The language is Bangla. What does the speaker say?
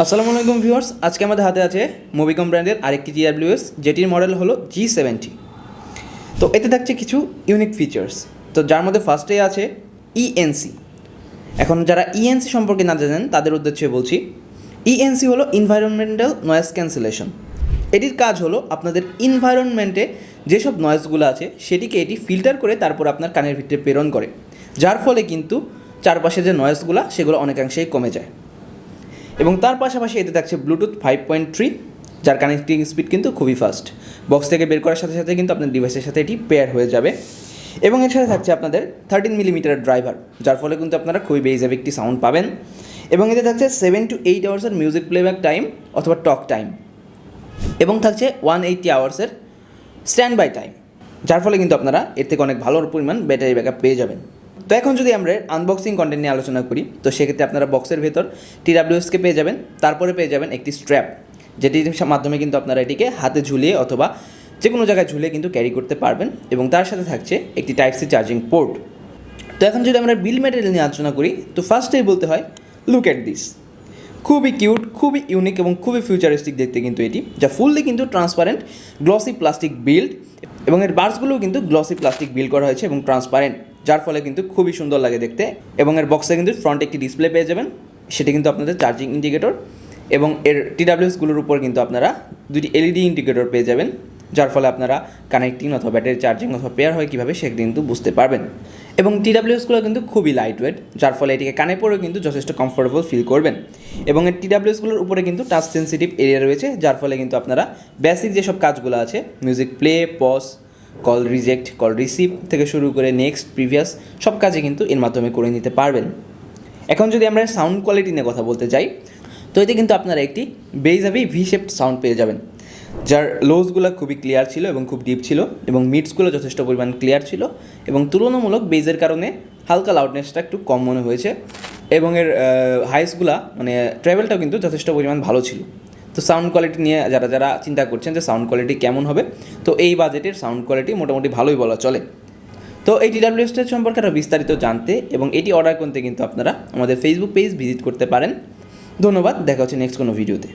আসসালামু আলাইকুম ভিউয়ার্স, আজকে আমাদের হাতে আছে মুভিকম ব্র্যান্ডের আরেকটি জিআরব্লিউএস যেটির মডেল হলো জি সেভেন্টি তো এতে থাকছে কিছু ইউনিক ফিচার্স তো যার মধ্যে ফার্স্টে আছে ইএনসি এখন যারা ইএনসি সম্পর্কে না জানেন, তাদের উদ্দেশ্যে বলছি ইএনসি হলো ইনভায়রনমেন্টাল নয়েজ ক্যান্সেলেশন এটির কাজ হলো আপনাদের ইনভায়রনমেন্টে যেসব নয়েজগুলো আছে, সেটিকে এটি ফিল্টার করে তারপর আপনার কানের ভিতরে প্রেরণ করে। যার ফলে কিন্তু চারপাশে যে নয়েজগুলো সেগুলো অনেকাংশেই কমে যায়। এবং তার পাশাপাশি এতে থাকছে ব্লুটুথ ফাইভ পয়েন্ট থ্রি যার কানেক্টিং স্পিড কিন্তু খুবই ফাস্ট বক্স থেকে বের করার সাথে সাথে কিন্তু আপনার ডিভাইসের সাথে এটি পেয়ার হয়ে যাবে। এবং এর সাথে থাকছে আপনাদের থার্টিন মিলিমিটার ড্রাইভার যার ফলে কিন্তু আপনারা খুবই বেজেভ একটি সাউন্ড পাবেন। এবং এতে থাকছে সেভেন টু এইট আওয়ার্সের মিউজিক প্লেব্যাক টাইম অথবা টক টাইম এবং থাকছে ওয়ান এইটটি আওয়ার্সের স্ট্যান্ড বাই টাইম যার ফলে কিন্তু আপনারা এর থেকে অনেক ভালো পরিমাণ ব্যাটারি ব্যাকআপ পেয়ে যাবেন। তো এখন যদি আমরা আনবক্সিং কন্টেন্ট নিয়ে আলোচনা করি, তো সেক্ষেত্রে আপনারা বক্সের ভেতর টিডাব্লিউএসকে পেয়ে যাবেন, তারপরে পেয়ে যাবেন একটি স্ট্র্যাপ যেটির মাধ্যমে কিন্তু আপনারা এটিকে হাতে ঝুলিয়ে অথবা যে কোনো জায়গায় ঝুলে কিন্তু ক্যারি করতে পারবেন এবং তার সাথে থাকছে একটি টাইপ সি চার্জিং পোর্ট তো এখন যদি আমরা বিল ম্যাটেরিয়াল নিয়ে আলোচনা করি, তো ফার্স্টেই বলতে হয় লুক অ্যাট দিস খুবই কিউট খুবই ইউনিক এবং খুবই ফিউচারিস্টিক দেখতে কিন্তু এটি, যা ফুললি কিন্তু ট্রান্সপারেন্ট গ্লসি প্লাস্টিক বিল্ড এবং এর বার্সগুলোও কিন্তু গ্লসি প্লাস্টিক বিল্ড করা হয়েছে এবং ট্রান্সপারেন্ট যার ফলে কিন্তু খুবই সুন্দর লাগে দেখতে এবং এর বক্সে কিন্তু ফ্রন্টে একটি ডিসপ্লে পেয়ে যাবেন। সেটি কিন্তু আপনাদের চার্জিং ইন্ডিকেটর এবং এর টিডাব্লিউএসগুলোর উপর কিন্তু আপনারা দুটি এলইডি ইন্ডিকেটর পেয়ে যাবেন, যার ফলে আপনারা কানেক্টিং অথবা ব্যাটারি চার্জিং অথবা পেয়ার হয় কীভাবে সে কিন্তু বুঝতে পারবেন। এবং টিডাব্লিউএসগুলো কিন্তু খুবই লাইট ওয়েট যার ফলে এটিকে কানে পরেও কিন্তু যথেষ্ট কমফোর্টেবল ফিল করবেন। এবং এর টিডাব্লিউএসগুলোর উপরে কিন্তু টাচ সেন্সিটিভ এরিয়া রয়েছে, যার ফলে কিন্তু আপনারা বেসিক যেসব কাজগুলো আছে music play pause call reject call receive থেকে শুরু করে নেক্সট প্রিভিয়াস সব কাজে কিন্তু এর মাধ্যমে করে নিতে পারবেন। এখন যদি আমরা সাউন্ড কোয়ালিটি নিয়ে কথা বলতে চাই তো এতে কিন্তু আপনারা একটি বেইজাবি ভি শেপড সাউন্ড পেয়ে যাবেন, যার লোজগুলো খুবই ক্লিয়ার ছিল এবং খুব ডিপ ছিল এবং মিডসগুলো যথেষ্ট পরিমাণ ক্লিয়ার ছিল এবং তুলনামূলক বেজের কারণে হালকা লাউডনেসটা একটু কম মনে হয়েছে এবং এর হাইসগুলা মানে ট্রাভেলটাও কিন্তু যথেষ্ট পরিমাণ ভালো ছিল। তো সাউন্ড কোয়ালিটি নিয়ে যারা যারা চিন্তা করছেন যে সাউন্ড কোয়ালিটি কেমন হবে, তো এই বাজেটের সাউন্ড কোয়ালিটি মোটামুটি ভালোই বলা চলে। তো এই টিডাব্লিউ স্টেজ সম্পর্কে আরও বিস্তারিত জানতে এবং এটি অর্ডার করতে কিন্তু আপনারা আমাদের ফেসবুক পেজ ভিজিট করতে পারেন। ধন্যবাদ, দেখা হচ্ছে নেক্সট কোনো ভিডিওতে